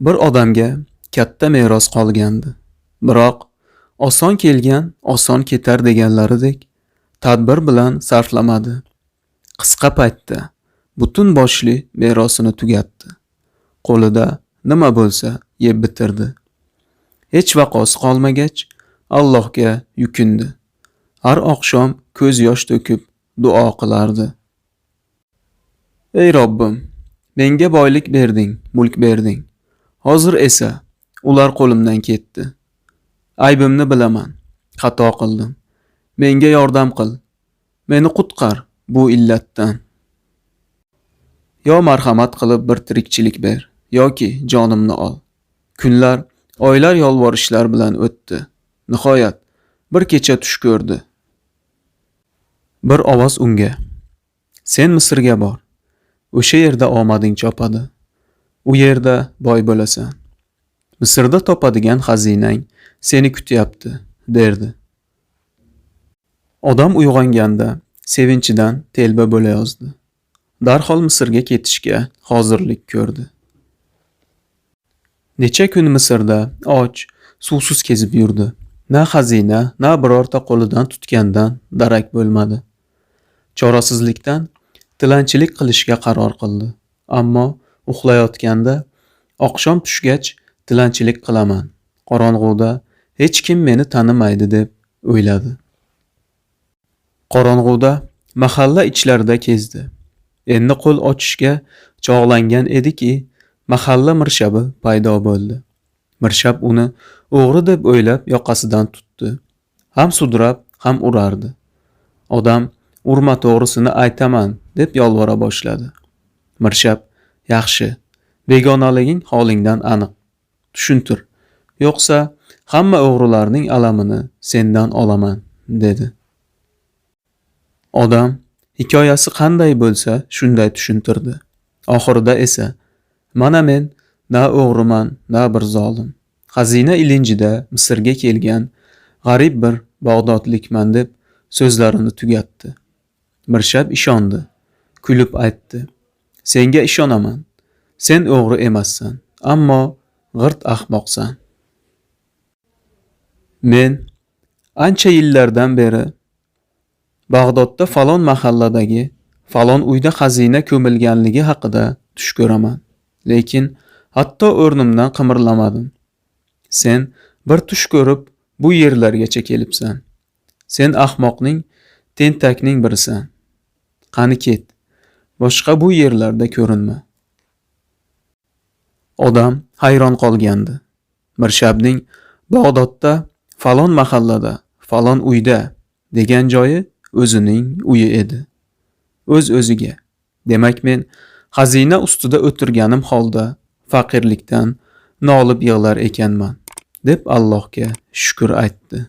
Bir odamga katta meros qolgandi. Biroq oson kelgan, oson ketar deganlaridek tadbir bilan sarflamadi. Qisqa paytda butun boshli merosini tugatdi. Qo'lida nima bo'lsa yeb bitirdi. Hech vaqosi qolmagach, Allohga yukindi. Har oqshom ko'z yosh to'kib duo qilardi. Ey Robbim, menga boylik berding, mulk berding. Hozir esa ular qo'limdan ketdi. Aybimni bilaman. Xato qildim. Menga yordam qil. Meni qutqar bu illatdan. Yo marhamat qilib bir tirikchilik ber, yoki jonimni ol. Kunlar, oylar yolvorishlar bilan o'tdi. Nihoyat bir kecha tush ko'rdi. Bir ovoz unga: Sen Misrga bor. O'sha yerda omading chopadi. U yerda boy bo'lasan. Misrda topadigan xazinang seni kutyapti, derdi. Odam uyg'onganda sevinchidan telba bo'layozdi. Darhol Misrga ketishga hozirlik ko'rdi. Necha kun Misrda och, suvsiz kezib yurdi. Na xazina, na birorta qo'lidan tutgandan darak bo'lmadi. Chorasizlikdan tilanchilik qilishga qaror qildi. Ammo uxlayotganda oqshom tushgach tilanchilik qilaman. Qorong'uda hech kim meni tanimaydi deb o'yladi. Qorong'uda mahalla ichlarida kezdi. Endi qo'l ochishga chog'langan ediki, mahalla mirshabi paydo bo'ldi. Mirshab uni o'g'ri deb o'ylab yoqasidan tutdi. Ham sudrab, ham urardi. Odam urma to'g'risini aytaman deb yolvora boshladi. Mirshab, yaxshi, begonaliging holingdan aniq. Tushuntir. Yo'qsa hamma o'g'rilarning alamini sendan olaman, dedi. Odam hikoyasi qanday bo'lsa, shunday tushuntirdi. Oxirida esa mana men na o'g'riman, na bir zolim. Xazina ilinjida Misrga kelgan g'arib bir Bag'dodlikman deb so'zlarini tugatdi. Mirshab ishondi. Kulib aytdi: Senga ishonaman. Sen o'g'ri emassan, ammo g'irt ahmoqsan. Men ancha yillardan beri Bag'dodda falon mahalladagi falon uyda xazina ko'milganligi haqida tush ko'raman. Lekin hatto o'rnimdan qimirlamadim. Sen bir tush ko'rib bu yerlargacha kelibsan. Sen ahmoqning, tentakning birisan. Qani ket. Boshqa bu yerlarda ko'rinma. Odam hayron qolgandi. Mirshabning Bag'dodda falon mahallada, falon uyda degan joyi o'zining uyi edi. O'z-o'ziga. Demak men xazina ustida o'tirganim holda faqirlikdan nolib yig'lar ekanman, deb Allohga shukr aytdi.